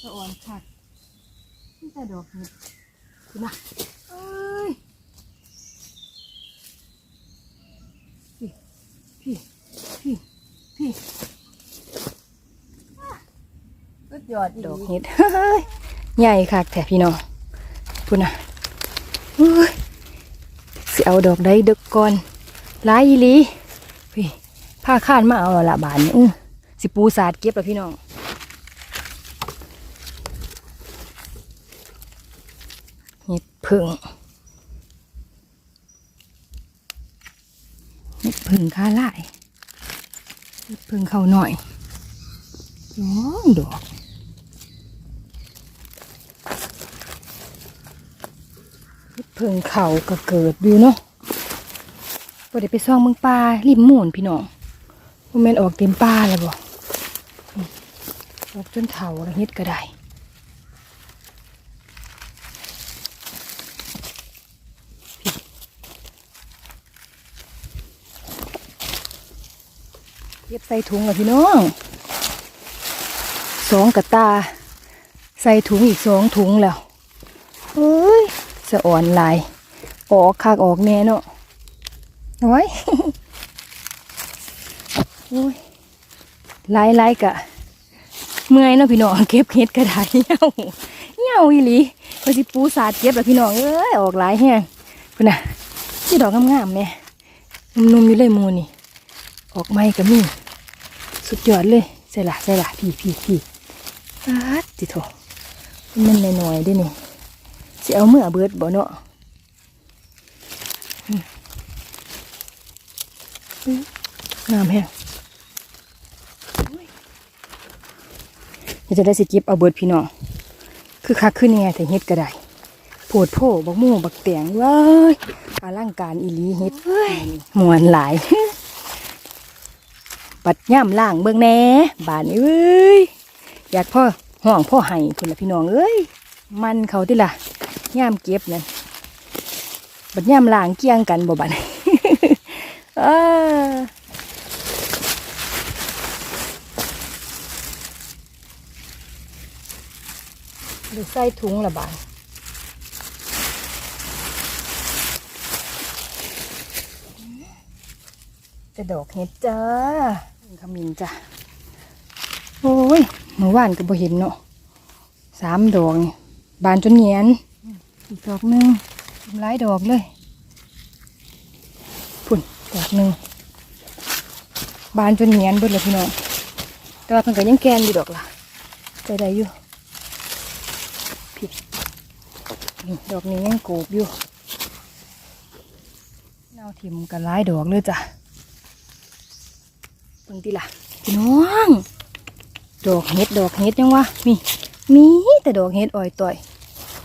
สะอ่อนคักนี่แต่ดอกเห็ดคุณนะเอ้ยพี่พี่พี่พี่สุดยอดดอกเห็ดเฮ้ยใหญ่คักแท้พี่น้องพุ่นน่ะเฮ้ยสิเอาดอกใดเดึกก่อนหลายอีหลีพี่ผ้าคาดมาเอาและละบานนี่อื้อสิปูสาดเก็บแล้วพี่น้อง เห็ดผึ่งเห็ดผึ่งค่าหลายเห็ดผึ่งเข้าหน่อยสองดอกพิ่งเขาก็เกิดอยู่เนาะบ่ได้ไปซ่องเมืองป่าริมหมูนพี่น้องบ่แม่นออกเต็มป่าแล้วบ่อออกจนเฒ่าแล้วเฮ็ดก็ได้ เก็บใส่ถุงแล้วพี่น้องสองกระตา ใส่ถุงอีกสองถุงแล้วเอ้ยสะอ่อนลายออกคากออกแน่เนาะเอาไว้โอ้ยไล่ไล่กะ เมื่อยเนาะพี่น้องเก็บเห็ดกระดาษเหี่ยวเหี่ยวอีหลีก็สิปูสาดเก็บแล้วพี่น้องเอ้ยออกลายแฮงพุ่นน่ะที่ดอกงามๆแม่นุ่มๆอยู่เลยมูนี่ ออกไม้ก็มีสุดยอดเลยใส่ละใส่ละพี่พี่พี่อาดจิโถมันหน่อยๆเด้วยนี่สิเอาเมื่อเบิดบ่เนาะอืมอืมงามแฮงเดี๋ยวจะได้สิเก็บเอาเบิดพี่น้องคือคักขึ้นยังไงแต่เฮ็ดก็ได้โผดโผบักหมู่บักแตงเว้ยอลังการอีหลีเฮ็ดมวนหลาย ปัดย่ำล่างเบิ่งแหน่บานเอ้ยอยากพ่อห้องพ่อให้คุณละพี่น้องเอ้ยมันเขาที่ล่ะย่ามเก็บนั่นบัดย่ามล้างเกี้ยงกันบ่บัดเออดูใส่ถุงละบาดจะดอกเห็ดจ้า ขมิ้นจ้ะ โอ้ยเมื่อวานก็บ่เห็นเนาะสามดอกนี่บานจนเหียน อีกดอกหนึ่งหลายดอกเลยพุ่นดอกหนึ่งบานจนเหนียนเบิดเลยพี่น้องแต่ว่าเพิ่นก็ยังแกนอยู่ดอกล่ะใจได้อยู่ผิดดอกนี้ยังโกบอยู่เน่าทิมกันหลายดอกเลยจ้ะ เพิ่งติล่ะพี่น้องดอกเห็ดดอกเห็ดยังวะมีมีแต่ดอกเห็ดอ่อยต่อย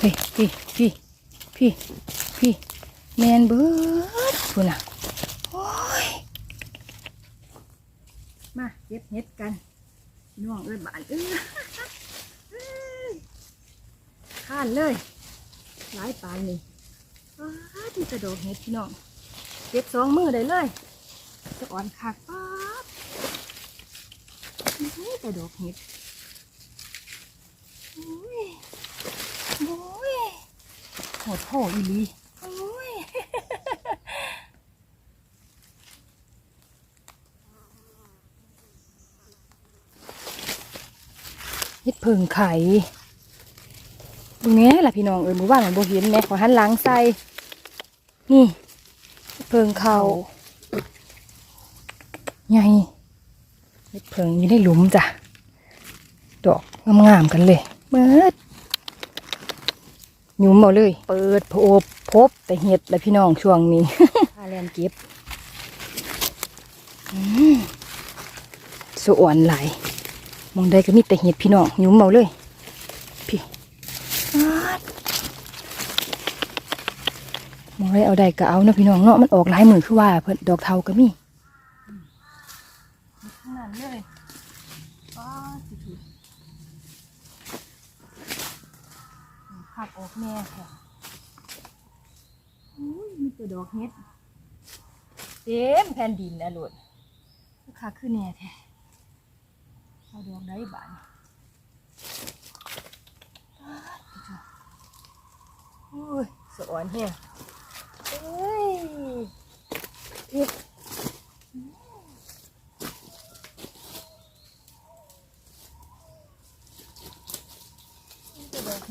พี่พี่พี่พี่พี่แมนเบิร์ดพูน่ะโอ้ยมาเก็บเห็ดกันน้องเอ้ยบานเอ้ยเอ้ยข้านเลยหลายปานนี่อ้าที่กระโดดเห็ดพี่น้องเก็บสองมือได้เลยจะอ่อนคักป๊า นี่กระดดเห็ดโอ้ยโอ้ยโหดโหอีลีโอ้ยเฮ็ดเพิงไข่ตรงนี้แหละพี่น้องเออหมู่บ้านของโบเห็นแม่ขอหันหลังใส่ นี่ เพิงเขาใหญ่ พิงอยู่ในหลุมจ้ะ ดอกงามๆกันเลยเบิดหยุมเอาเลย เปิดโอบพบแต่เห็ดแล้วพี่น้องช่วงนี้พาแลนเก็บสะอ่อนหลมองได้ก็มีแต่เห็ดพี่น้องหยุมเอาเลย พี่มองได้เอาได้ก็เอาเนาะพี่น้องเนาะมันออกหลายมือคือว่าเพิ่นดอกเทาก็มีขนาดเลย ติถูกผักออกแม่ค่ะอุ้ยมีแต่ดอกเห็ดเต็มแผ่นดินนะลูกค่ะคือแน่แท้เอาดอกได้บ้านอุ้ยสอนเฮียเฮ้ย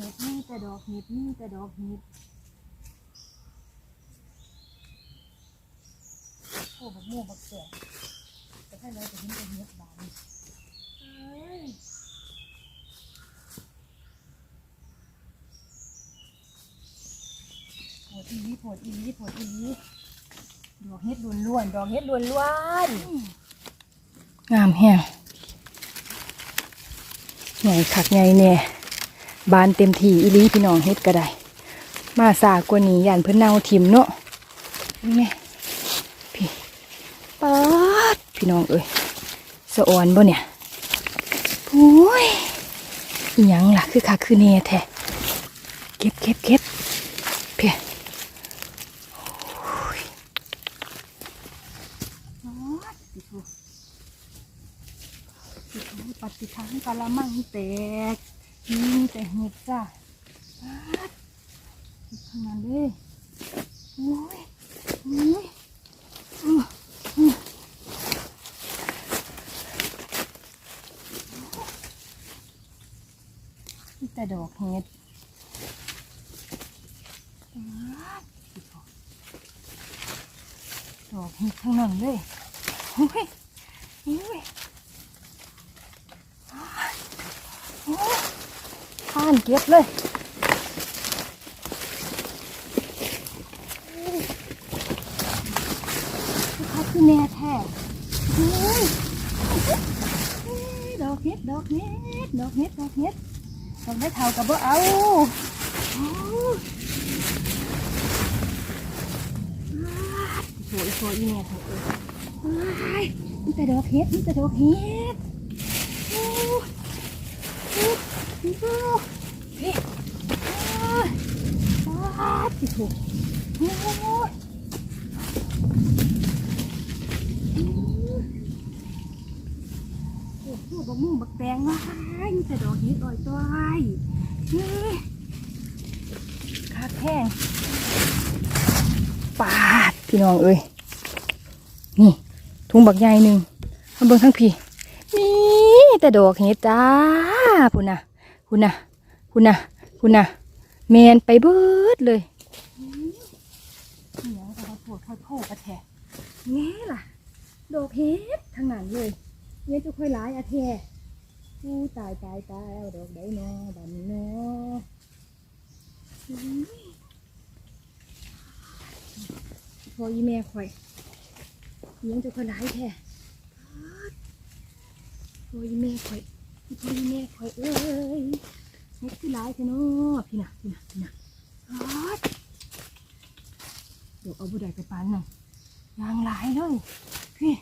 เฮ็ดนี่แตดอกเห็ดนี่แต่ดอกเห็ดนี่แต่ดอกเห็ดโอ้บักม่วงบักแก่แต่ถ้าเราจะเห็นเป็นเห็ดบานเอ้ยโผดอีหลีโผดอีหลีโผดอีหลีดอกเห็ดล้วนๆดอกเห็ดล้วนๆงามแฮงใหญ่คักใหญ่แน่ บานเต็มที่อีลีพี่น้องเฮ็ดก็ได้ มาสากว่านี้ย่านเพิ่นเน่าทิมเนาะนี่แม่พี่ป๊าดพี่น้องเอ้ยสะออนบ่เนี่ยโอ้ยอีหยังล่ะคือคักคือแน่แท้เก็บเก็บเก็บเพียอ๋อติดหูติดหูปฏิคังกะละมังแตก นี่มีแต่เห็ดจ้ะอ๊าดติดขนาดเลยโอ้ยโอ้ยนี่แต่ดอกเห็ดดอกเห็ดทั้งนั้นเลยโอ้ยโอ้ย ข้านเก็บเลยเขาคือแน่แท้ดอกเห็ดดอกเห็ดดอกเห็ดดอกเห็ดดอกได้เท่ากับบ่เอาโอ้ยโอ้ยโอ้ยอีแม่เถอะนี่แต่ดอกเห็ดนี่แต่ดอกเห็ดโอ้ย โอ้ยโอ้ยนี่โอ้ยอ้าติดถูกโอ้ยโอ้โหบักมุ่งบักแตงว้ายแต่ดอกเห็ดอ่อยต้อยเฮ้ยคักแห้งปาดพี่น้องเอ้ย นี่ ถุงบักใหญ่หนึ่งมาเบิ่งทั้งพี่นี่แต่ดอกเห็ดจ้าพุ่นนะพุ่นนะ พุ่นน่ะพุ่นน่ะแมนไปเบิดเลยเนียวแต่ว่าปวดค่อยโผล่กระแทกแง่ล่ะ โดกเห็ดทั้งนั้นเลยเงี้ยจะค่อยร้ายอะแทอู้ตายตายตายเอาดอกได้เนาะบันเนาะพออีแม่ข่อยเลี้ยงจะค่อยร้ายแท้พออีแม่ข่อยพออีแม่ข่อยเอ้ย เฮ็ดคือร้ายแท้เนาะพี่น่ะพี่น่ะพี่น่ะอ๊าดเดี๋ยวเอาบุได้ไปปานหน่อยยางหลายเลยพี่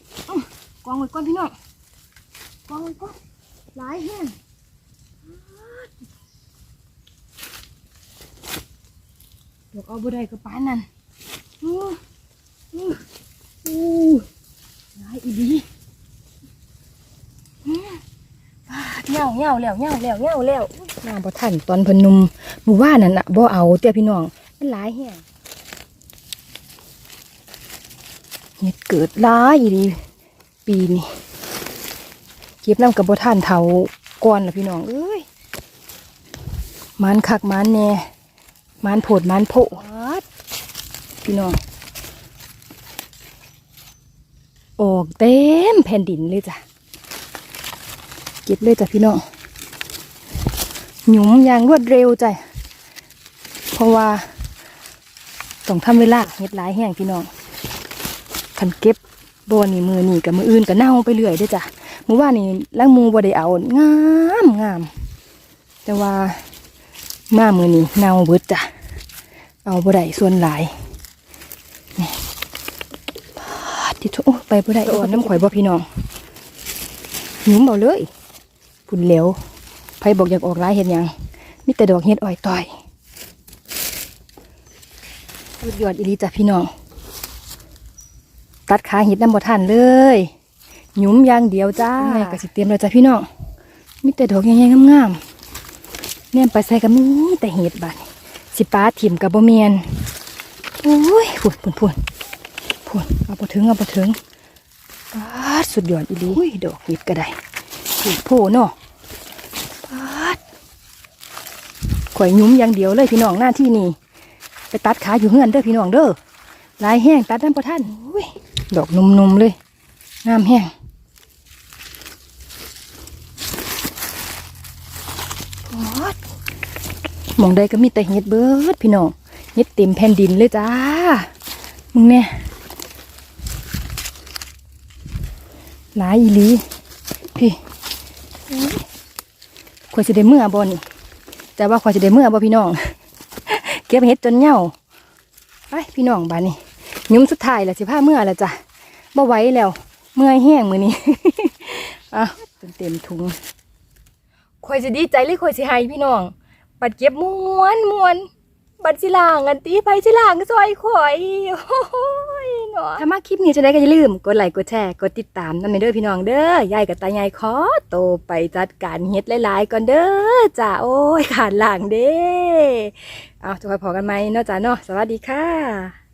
กองไว้ก่อนพี่น้องกองไว้ก่อนหลายแห้งเดี๋ยวเอาบุได้กับปานนั่นอู้อู้อู้หลายอีดีอื้อปาดเหงาเหงาแล้วเหงาแล้วเหงาแล้ว น้าบ่ทันตอนพนนุมหมู่ว่านั่นน่ะบ่เอาเตี้ยพี่น้อง มันหลายแห้งเฮ็ดเกิดหลายอีปีนี้เก็บน้ำกับบ่ทันเท่าก่อนล่ะพี่น้องเอ้ยมันคักมันแน่มันโผดมันโผดพี่น้อง ออกเต็มแผ่นดินเลยจ้ะเก็บเลยจ้ะพี่น้อง หยุมอย่างรวดเร็วจ้ะเพราะว่าต้องทำเวลาเฮ็ดหลายแห้งพี่น้องคันเก็บโบนี่มือนี่กับมืออื่นก็เน่าไปเรื่อยด้วยจ้ะมือว่านี่ล้างมือบ่ได้เอางามงาม แต่ว่ามามือนี่เน่าเบิดจ้ะเอาบ่ได้ส่วนหลายนี่ที่ทุไปบ่ได้อ่อนน้ำข่อยบ่พี่น้องหยุมเอาเลยพุ่นเหลว ผบอกอยากออกร้ายเห็นยังมีแต่ดอกเห็ดอ่อยต่อยสุดยอดอีหลีจ้ะพี่น้อง ตัดขาเห็ดน้ำบ่ทันเลย หยุมอย่างเดียวจ้าแม่ก็สิเตรียมแล้วจ้ะพี่น้องมีแต่ดอกใหญ่ๆงามๆแนมไปใส่กับมีแต่เห็ดบาดนี้สิป้าถิ่มกับบ่เมียนโอ้ยพุ่นพุ่นพุ่นพุ่นเอาบ่ถึงเอาบ่ถึงป้าดสุดยอดอีหลีอุ้ยดอกเห็ดก็ได้พุ่นโพเนาะป้าด ข่อยหยุ้มอย่างเดียวเลยพี่น้องหน้าที่นี่ไปตัดขาอยู่เฮือนเด้อพี่น้องเด้อลายแห้งตัดน้ำประท่านอดอกนุ่มๆเลยงามแห้งหมองใดก็มีแต่เห็ดเบิดพี่น้องเห็ดเต็มแผ่นดินเลยจ้า มึงเนี่ยหลายอีลีพี่ควรจะได้เมื่อบ่นี่ แต่ว่าควรจะได้เมื่อบ่พี่น้อง เก็บเห็ดจนเหย่าไปพี่น้องบ้านนี่ยุ้มสุดท้ายแล้วสิผ้าเมื่อละจ้ะบ่ไหวแล้ว เมื่อยแห้งมือนี้อะเต็มเต็มถุงควรจะดีใจเลยควรสิให้พี่น้องปัดเก็บม้วนม้วน บัดสิลางอันตีไปสิลางซอยข่อยโอ้ยเนาะถ้ามาคลิปนี้จะได้ก็อย่าลืม กดไลค์กดแชร์กดติดตามนั่นเด้อพี่น้องเด้อยายกับตายายขอโตไปจัดการเฮ็ดหลายๆก่อนเด้อจ้าโอ้ยขาดหลังเด้เอาจะคอยพอกันไหมเนาะจ้าเนาะสวัสดีค่ะ